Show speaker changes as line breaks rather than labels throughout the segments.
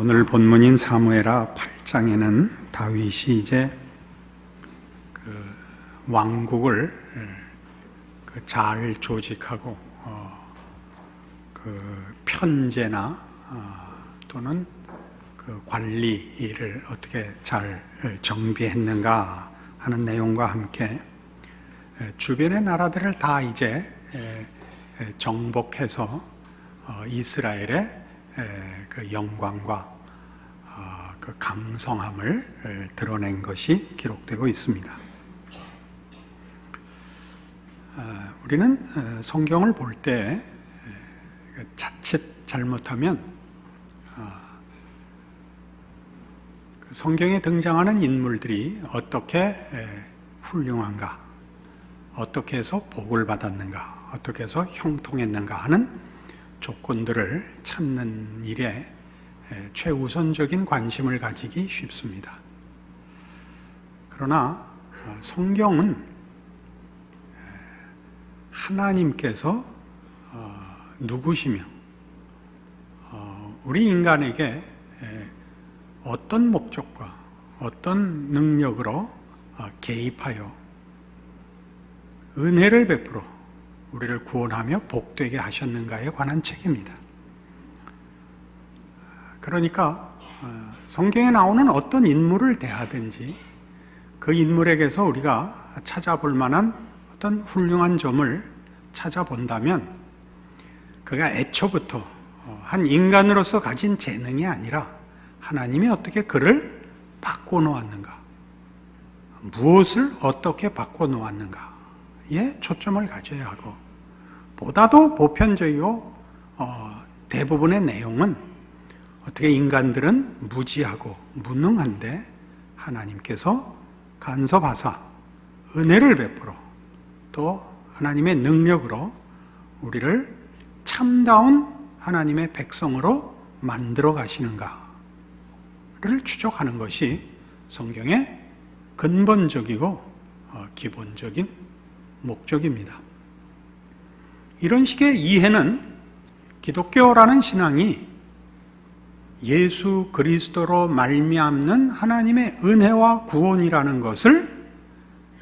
오늘 본문인 사무에라 8장에는 다윗이 이제 그 왕국을 그 잘 조직하고 어, 그 편제나 어, 또는 그 관리를 어떻게 잘 정비했는가 하는 내용과 함께 에, 주변의 나라들을 다 이제 정복해서 어, 이스라엘의 에, 그 영광과 어, 그 강성함을 에, 드러낸 것이 기록되고 있습니다. 아, 우리는 어, 성경을 볼 때 자칫 잘못하면 어, 그 성경에 등장하는 인물들이 어떻게 에, 훌륭한가, 어떻게 해서 복을 받았는가, 어떻게 해서 형통했는가 하는 조건들을 찾는 일에 에, 최우선적인 관심을 가지기 쉽습니다. 그러나 어, 성경은 하나님께서 어, 누구시며 어, 우리 인간에게 에, 어떤 목적과 어떤 능력으로 어, 개입하여 은혜를 베풀어 우리를 구원하며 복되게 하셨는가에 관한 책입니다. 그러니까 어, 성경에 나오는 어떤 인물을 대하든지 그 인물에게서 우리가 찾아볼 만한 어떤 훌륭한 점을 찾아본다면 그가 애초부터 어, 한 인간으로서 가진 재능이 아니라 하나님이 어떻게 그를 바꿔놓았는가, 무엇을 어떻게 바꿔놓았는가 에 초점을 가져야 하고, 보다도 보편적이고 어, 대부분의 내용은 어떻게 인간들은 무지하고 무능한데 하나님께서 간섭하사 은혜를 베풀어 또 하나님의 능력으로 우리를 참다운 하나님의 백성으로 만들어 가시는가를 추적하는 것이 성경의 근본적이고 어, 기본적인 목적입니다. 이런 식의 이해는 기독교라는 신앙이 예수 그리스도로 말미암는 하나님의 은혜와 구원이라는 것을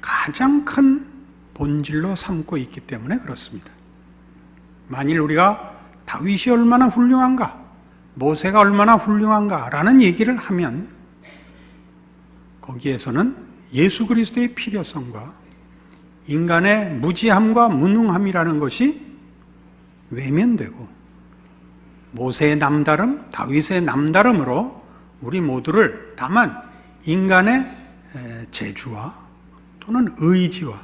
가장 큰 본질로 삼고 있기 때문에 그렇습니다. 만일 우리가 다윗이 얼마나 훌륭한가, 모세가 얼마나 훌륭한가라는 얘기를 하면 거기에서는 예수 그리스도의 필요성과 인간의 무지함과 무능함이라는 것이 외면되고 모세의 남다름, 다윗의 남다름으로 우리 모두를 다만 인간의 재주와 또는 의지와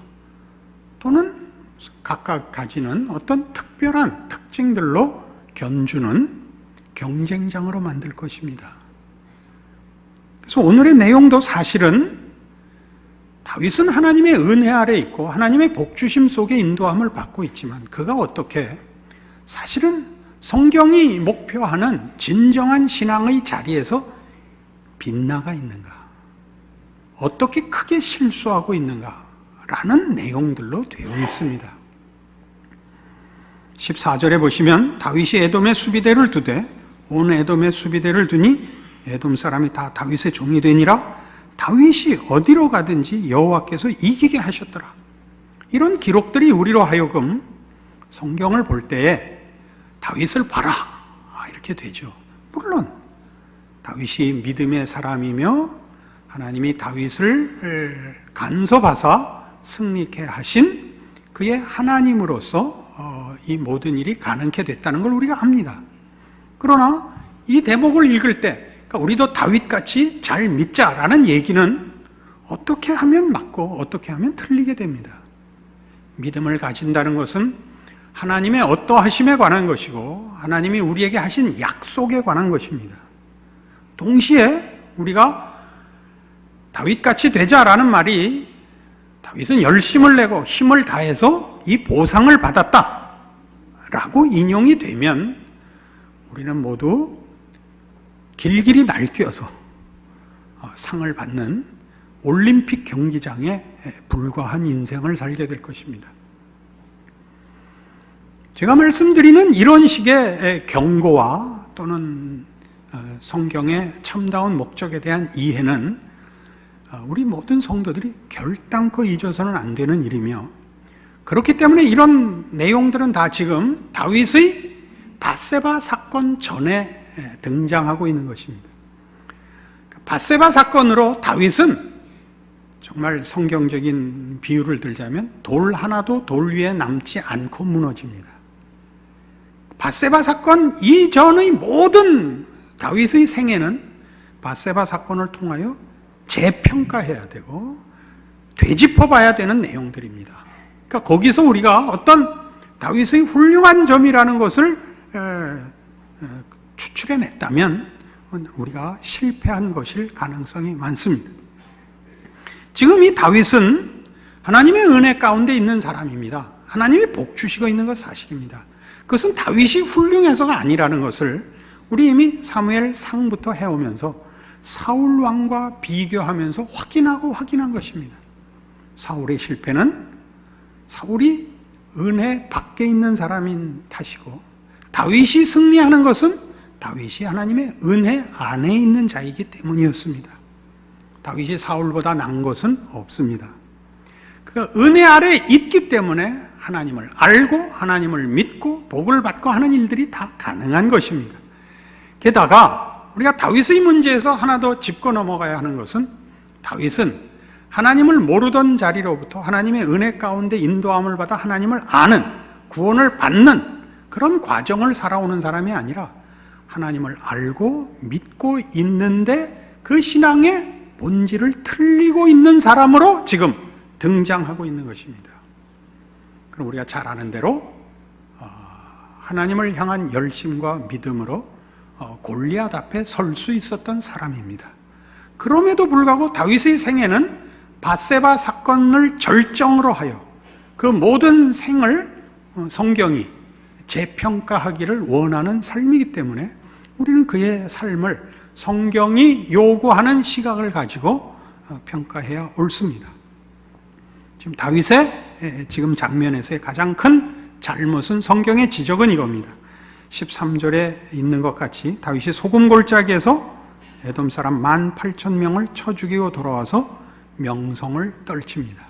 또는 각각 가지는 어떤 특별한 특징들로 견주는 경쟁장으로 만들 것입니다. 그래서 오늘의 내용도 사실은 다윗은 하나님의 은혜 아래 있고 하나님의 복주심 속에 인도함을 받고 있지만 그가 어떻게 사실은 성경이 목표하는 진정한 신앙의 자리에서 빗나가 있는가? 어떻게 크게 실수하고 있는가? 라는 내용들로 되어 있습니다. 14절에 보시면 다윗이 에돔의 수비대를 두되 온 에돔의 수비대를 두니 에돔 사람이 다 다윗의 종이 되니라 다윗이 어디로 가든지 여호와께서 이기게 하셨더라. 이런 기록들이 우리로 하여금 성경을 볼 때에 다윗을 봐라 이렇게 되죠. 물론 다윗이 믿음의 사람이며 하나님이 다윗을 간섭하사 승리케 하신 그의 하나님으로서 이 모든 일이 가능케 됐다는 걸 우리가 압니다. 그러나 이 대목을 읽을 때 그러니까 우리도 다윗같이 잘 믿자라는 얘기는 어떻게 하면 맞고 어떻게 하면 틀리게 됩니다. 믿음을 가진다는 것은 하나님의 어떠하심에 관한 것이고 하나님이 우리에게 하신 약속에 관한 것입니다. 동시에 우리가 다윗같이 되자라는 말이 다윗은 열심을 내고 힘을 다해서 이 보상을 받았다 라고 인용이 되면 우리는 모두 길길이 날뛰어서 어, 상을 받는 올림픽 경기장에 불과한 인생을 살게 될 것입니다. 제가 말씀드리는 이런 식의 경고와 또는 어, 성경의 참다운 목적에 대한 이해는 어, 우리 모든 성도들이 결단코 잊어서는 안 되는 일이며 그렇기 때문에 이런 내용들은 다 지금 다윗의 바세바 사건 전에 등장하고 있는 것입니다. 바세바 사건으로 다윗은 정말 성경적인 비유를 들자면 돌 하나도 돌 위에 남지 않고 무너집니다. 바세바 사건 이전의 모든 다윗의 생애는 바세바 사건을 통하여 재평가해야 되고 되짚어 봐야 되는 내용들입니다. 그러니까 거기서 우리가 어떤 다윗의 훌륭한 점이라는 것을 추출해냈다면 우리가 실패한 것일 가능성이 많습니다. 지금 이 다윗은 하나님의 은혜 가운데 있는 사람입니다. 하나님이 복 주시고 있는 것 사실입니다. 그것은 다윗이 훌륭해서가 아니라는 것을 우리 이미 사무엘 상부터 해오면서 사울 왕과 비교하면서 확인하고 확인한 것입니다. 사울의 실패는 사울이 은혜 밖에 있는 사람인 탓이고 다윗이 승리하는 것은 다윗이 하나님의 은혜 안에 있는 자이기 때문이었습니다. 다윗이 사울보다 난 것은 없습니다. 그가 은혜 아래 있기 때문에 하나님을 알고 하나님을 믿고 복을 받고 하는 일들이 다 가능한 것입니다. 게다가 우리가 다윗의 문제에서 하나 더 짚고 넘어가야 하는 것은 다윗은 하나님을 모르던 자리로부터 하나님의 은혜 가운데 인도함을 받아 하나님을 아는 구원을 받는 그런 과정을 살아오는 사람이 아니라 하나님을 알고 믿고 있는데 그 신앙의 본질을 틀리고 있는 사람으로 지금 등장하고 있는 것입니다. 그럼 우리가 잘 아는 대로 어, 하나님을 향한 열심과 믿음으로 어, 골리앗 앞에 설 수 있었던 사람입니다. 그럼에도 불구하고 다윗의 생애는 바세바 사건을 절정으로 하여 그 모든 생을 어, 성경이 재평가하기를 원하는 삶이기 때문에 우리는 그의 삶을 성경이 요구하는 시각을 가지고 어, 평가해야 옳습니다. 지금 다윗의 지금 장면에서의 가장 큰 잘못은 성경의 지적은 이겁니다. 13절에 있는 것 같이 다윗이 소금 골짜기에서 에돔 사람 만 8천 명을 쳐 죽이고 돌아와서 명성을 떨칩니다.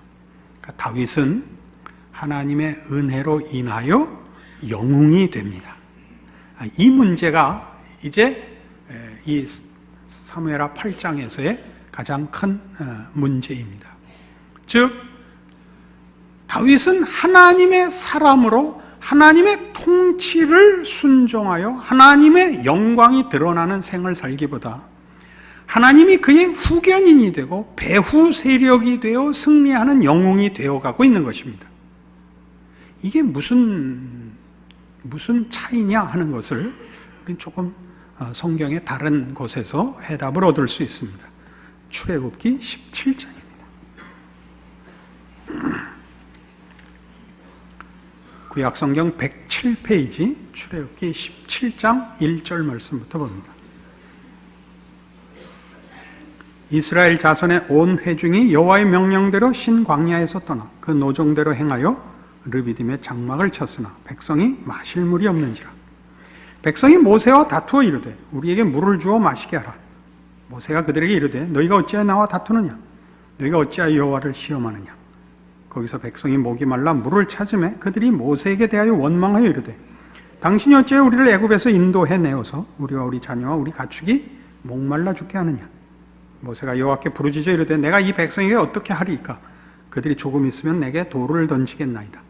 그러니까 다윗은 하나님의 은혜로 인하여 영웅이 됩니다. 아, 이 문제가 이제 이 사무엘하 8장에서의 가장 큰 어, 문제입니다. 즉 다윗은 하나님의 사람으로 하나님의 통치를 순종하여 하나님의 영광이 드러나는 생을 살기보다 하나님이 그의 후견인이 되고 배후 세력이 되어 승리하는 영웅이 되어 가고 있는 것입니다. 이게 무슨 무슨 차이냐 하는 것을 조금 어, 성경의 다른 곳에서 해답을 얻을 수 있습니다. 출애굽기 17장입니다. 구약 성경 107페이지 출애굽기 17장 1절 말씀부터 봅니다. 이스라엘 자손의 온 회중이 여호와의 명령대로 신 광야에서 떠나 그 노종대로 행하여 르비딤의 장막을 쳤으나 백성이 마실 물이 없는지라 백성이 모세와 다투어 이르되 우리에게 물을 주어 마시게 하라. 모세가 그들에게 이르되 너희가 어찌하여 나와 다투느냐? 너희가 어찌하여 여호와를 시험하느냐? 거기서 백성이 목이 말라 물을 찾음에 그들이 모세에게 대하여 원망하여 이르되 당신이 어찌하여 우리를 애굽에서 인도해 내어서 우리와 우리 자녀와 우리 가축이 목말라 죽게 하느냐? 모세가 여호와께 부르짖어 이르되 내가 이 백성에게 어떻게 하리이까? 그들이 조금 있으면 내게 돌을 던지겠나이다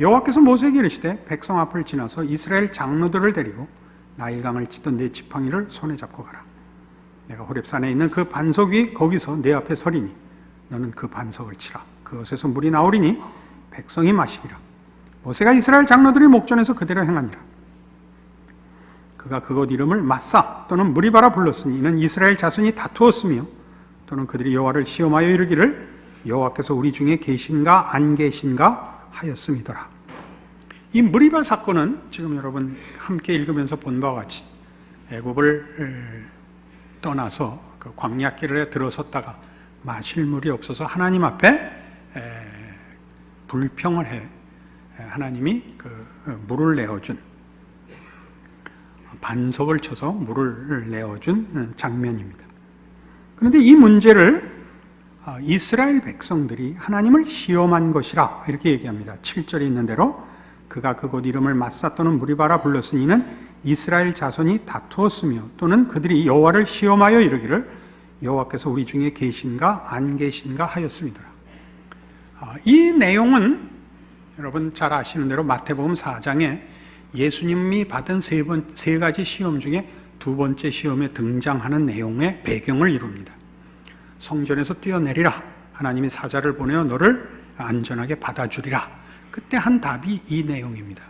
여호와께서 모세에게 이르시되 백성 앞을 지나서 이스라엘 장로들을 데리고 나일강을 치던 내 지팡이를 손에 잡고 가라. 내가 호렙산에 있는 그 반석 위 거기서 내 앞에 서리니 너는 그 반석을 치라. 그것에서 물이 나오리니 백성이 마시리라. 모세가 이스라엘 장로들의 목전에서 그대로 행하니라. 그가 그곳 이름을 마사 또는 무리바라 불렀으니 이는 이스라엘 자손이 다투었으며 또는 그들이 여호와를 시험하여 이르기를 여호와께서 우리 중에 계신가 안 계신가 하였음이더라. 이 무리바 사건은 지금 여러분 함께 읽으면서 본 바와 같이 애굽을 떠나서 그 광야길에 들어섰다가 마실 물이 없어서 하나님 앞에 불평을 해 하나님이 그 물을 내어준 반석을 쳐서 물을 내어준 장면입니다. 그런데 이 문제를 아, 이스라엘 백성들이 하나님을 시험한 것이라 이렇게 얘기합니다. 7절에 있는 대로 그가 그곳 이름을 마사 또는 무리바라 불렀으니는 이스라엘 자손이 다투었으며 또는 그들이 여호와를 시험하여 이르기를 여호와께서 우리 중에 계신가 안 계신가 하였습니다. 아, 이 내용은 여러분 잘 아시는 대로 마태복음 4장에 예수님이 받은 세, 번, 세 가지 시험 중에 두 번째 시험에 등장하는 내용의 배경을 이룹니다. 성전에서 뛰어내리라. 하나님이 사자를 보내어 너를 안전하게 받아주리라. 그때 한 답이 이 내용입니다.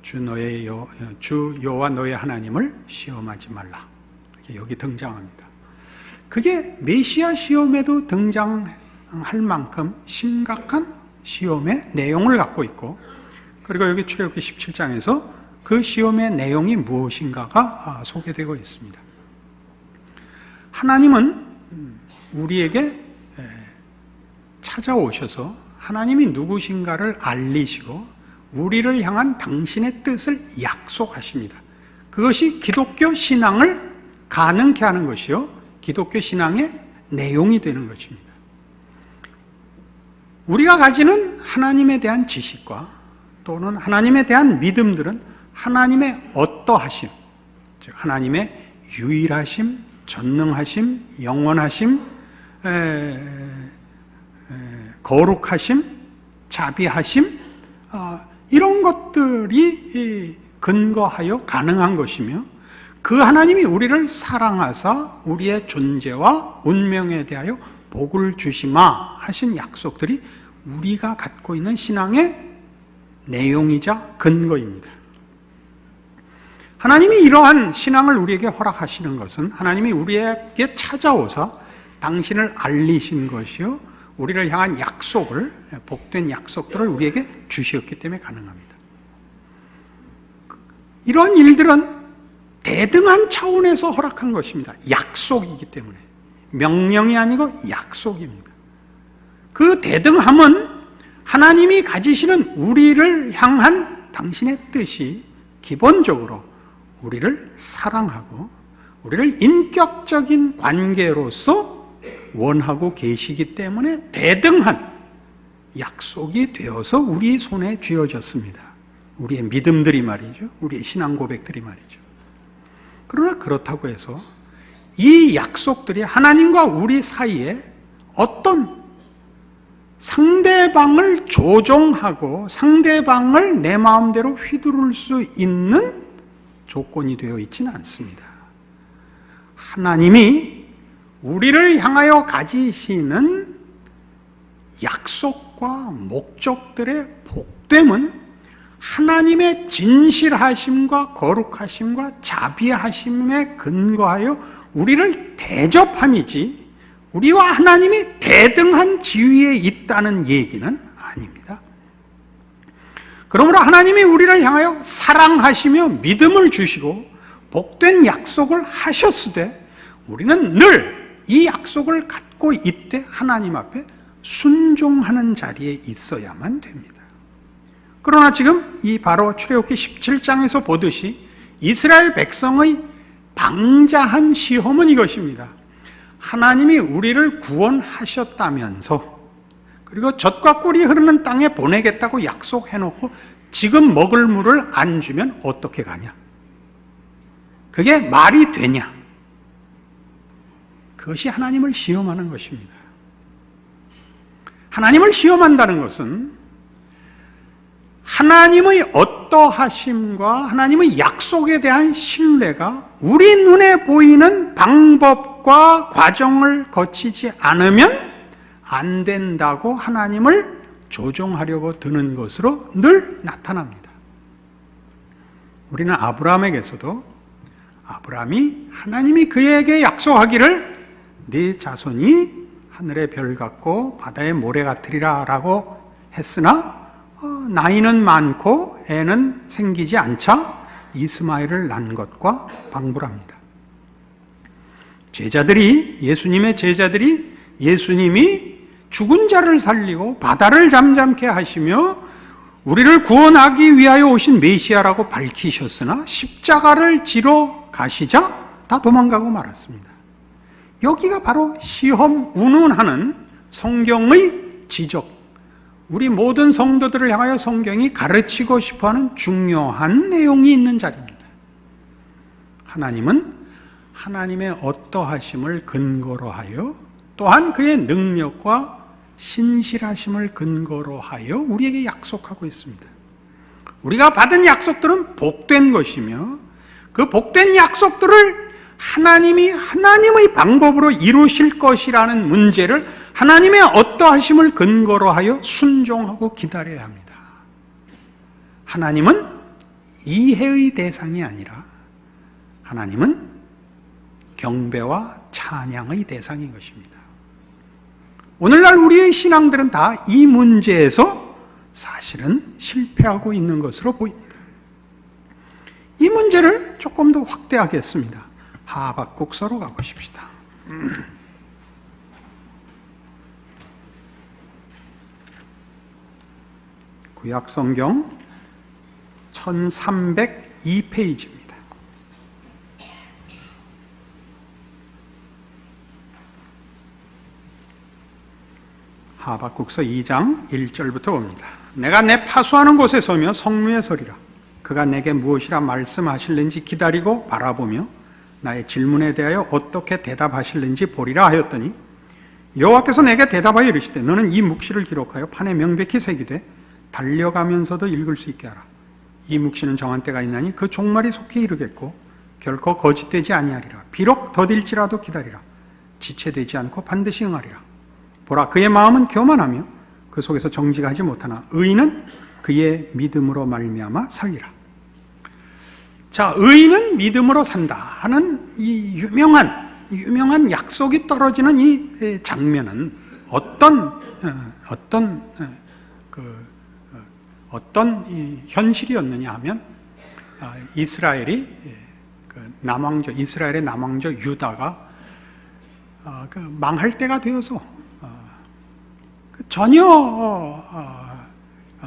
주 너의 여, 주 여호와 너의 하나님을 시험하지 말라. 여기 등장합니다. 그게 메시아 시험에도 등장할 만큼 심각한 시험의 내용을 갖고 있고 그리고 여기 출애굽기 17장에서 그 시험의 내용이 무엇인가가 소개되고 있습니다. 하나님은 우리에게 찾아오셔서 하나님이 누구신가를 알리시고 우리를 향한 당신의 뜻을 약속하십니다. 그것이 기독교 신앙을 가능케 하는 것이요. 기독교 신앙의 내용이 되는 것입니다. 우리가 가지는 하나님에 대한 지식과 또는 하나님에 대한 믿음들은 하나님의 어떠하심, 즉 하나님의 유일하심, 전능하심, 영원하심, 에, 에, 거룩하심, 자비하심 어, 이런 것들이 근거하여 가능한 것이며 그 하나님이 우리를 사랑하사 우리의 존재와 운명에 대하여 복을 주시마 하신 약속들이 우리가 갖고 있는 신앙의 내용이자 근거입니다. 하나님이 이러한 신앙을 우리에게 허락하시는 것은 하나님이 우리에게 찾아오사 당신을 알리신 것이요. 우리를 향한 약속을, 복된 약속들을 우리에게 주시었기 때문에 가능합니다. 이러한 일들은 대등한 차원에서 허락한 것입니다. 약속이기 때문에. 명령이 아니고 약속입니다. 그 대등함은 하나님이 가지시는 우리를 향한 당신의 뜻이 기본적으로 우리를 사랑하고 우리를 인격적인 관계로서 원하고 계시기 때문에 대등한 약속이 되어서 우리 손에 쥐어졌습니다. 우리의 믿음들이 말이죠. 우리의 신앙 고백들이 말이죠. 그러나 그렇다고 해서 이 약속들이 하나님과 우리 사이에 어떤 상대방을 조종하고 상대방을 내 마음대로 휘두를 수 있는 조건이 되어 있지는 않습니다. 하나님이 우리를 향하여 가지시는 약속과 목적들의 복됨은 하나님의 진실하심과 거룩하심과 자비하심에 근거하여 우리를 대접함이지 우리와 하나님이 대등한 지위에 있다는 얘기는 아닙니다. 그러므로 하나님이 우리를 향하여 사랑하시며 믿음을 주시고 복된 약속을 하셨으되 우리는 늘 이 약속을 갖고 있되 하나님 앞에 순종하는 자리에 있어야만 됩니다. 그러나 지금 이 바로 출애굽기 17장에서 보듯이 이스라엘 백성의 방자한 시험은 이것입니다. 하나님이 우리를 구원하셨다면서 그리고 젖과 꿀이 흐르는 땅에 보내겠다고 약속해놓고 지금 먹을 물을 안 주면 어떻게 가냐? 그게 말이 되냐? 그것이 하나님을 시험하는 것입니다. 하나님을 시험한다는 것은 하나님의 어떠하심과 하나님의 약속에 대한 신뢰가 우리 눈에 보이는 방법과 과정을 거치지 않으면 안 된다고 하나님을 조종하려고 드는 것으로 늘 나타납니다. 우리는 아브라함에게서도 아브라함이 하나님이 그에게 약속하기를 네 자손이 하늘의 별 같고 바다의 모래 같으리라라고 했으나 어, 나이는 많고 애는 생기지 않자 이스마엘을 낳은 것과 방불합니다. 제자들이 예수님의 제자들이 예수님이 죽은 자를 살리고 바다를 잠잠케 하시며 우리를 구원하기 위하여 오신 메시아라고 밝히셨으나 십자가를 지러 가시자 다 도망가고 말았습니다. 여기가 바로 시험 운운하는 성경의 지적. 우리 모든 성도들을 향하여 성경이 가르치고 싶어 하는 중요한 내용이 있는 자리입니다. 하나님은 하나님의 어떠하심을 근거로 하여 또한 그의 능력과 신실하심을 근거로 하여 우리에게 약속하고 있습니다. 우리가 받은 약속들은 복된 것이며 그 복된 약속들을 하나님이 하나님의 방법으로 이루실 것이라는 문제를 하나님의 어떠하심을 근거로 하여 순종하고 기다려야 합니다. 하나님은 이해의 대상이 아니라 하나님은 경배와 찬양의 대상인 것입니다. 오늘날 우리의 신앙들은 다 이 문제에서 사실은 실패하고 있는 것으로 보입니다. 이 문제를 조금 더 확대하겠습니다. 하박국서로 가보십시다. 구약 성경 1302페이지입니다. 하박국서 2장 1절부터 봅니다. 내가 내 파수하는 곳에 서며 성루에 서리라. 그가 내게 무엇이라 말씀하실는지 기다리고 바라보며 나의 질문에 대하여 어떻게 대답하실는지 보리라 하였더니 여호와께서 내게 대답하여 이르시되 너는 이 묵시를 기록하여 판에 명백히 새기되 달려가면서도 읽을 수 있게 하라. 이 묵시는 정한 때가 있나니 그 종말이 속히 이르겠고 결코 거짓되지 아니하리라. 비록 더딜지라도 기다리라. 지체되지 않고 반드시 응하리라. 보라 그의 마음은 교만하며 그 속에서 정지가 하지 못하나 의인은 그의 믿음으로 말미암아 살리라. 자, 의인은 믿음으로 산다 하는 이 유명한 유명한 약속이 떨어지는 이 장면은 어떤 어, 어떤 어, 그 어, 어떤 현실이었느냐 하면 아, 이스라엘이 그 남왕조 이스라엘의 남왕조 유다가 아, 그 망할 때가 되어서 그 전혀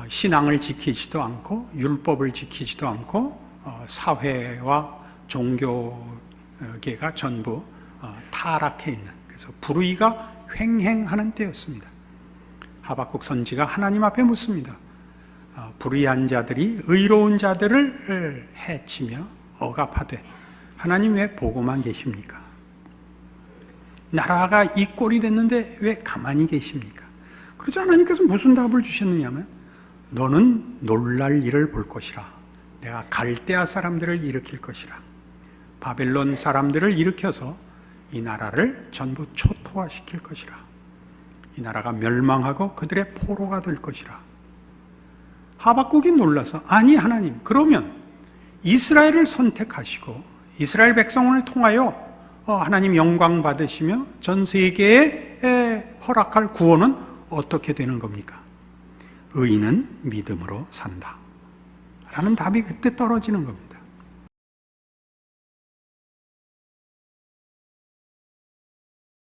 신앙을 지키지도 않고 율법을 지키지도 않고 사회와 종교계가 전부 타락해 있는 그래서 불의가 횡행하는 때였습니다. 하박국 선지가 하나님 앞에 묻습니다. 불의한 자들이 의로운 자들을 해치며 억압하되 하나님 왜 보고만 계십니까? 나라가 이 꼴이 됐는데 왜 가만히 계십니까? 그러자 하나님께서 무슨 답을 주셨느냐면 너는 놀랄 일을 볼 것이라. 내가 갈대아 사람들을 일으킬 것이라. 바벨론 사람들을 일으켜서 이 나라를 전부 초토화시킬 것이라. 이 나라가 멸망하고 그들의 포로가 될 것이라. 하박국이 놀라서 아니 하나님 그러면 이스라엘을 선택하시고 이스라엘 백성을 통하여 하나님 영광 받으시며 전 세계에 허락할 구원은 어떻게 되는 겁니까? 의인은 믿음으로 산다. 라는 답이 그때 떨어지는 겁니다.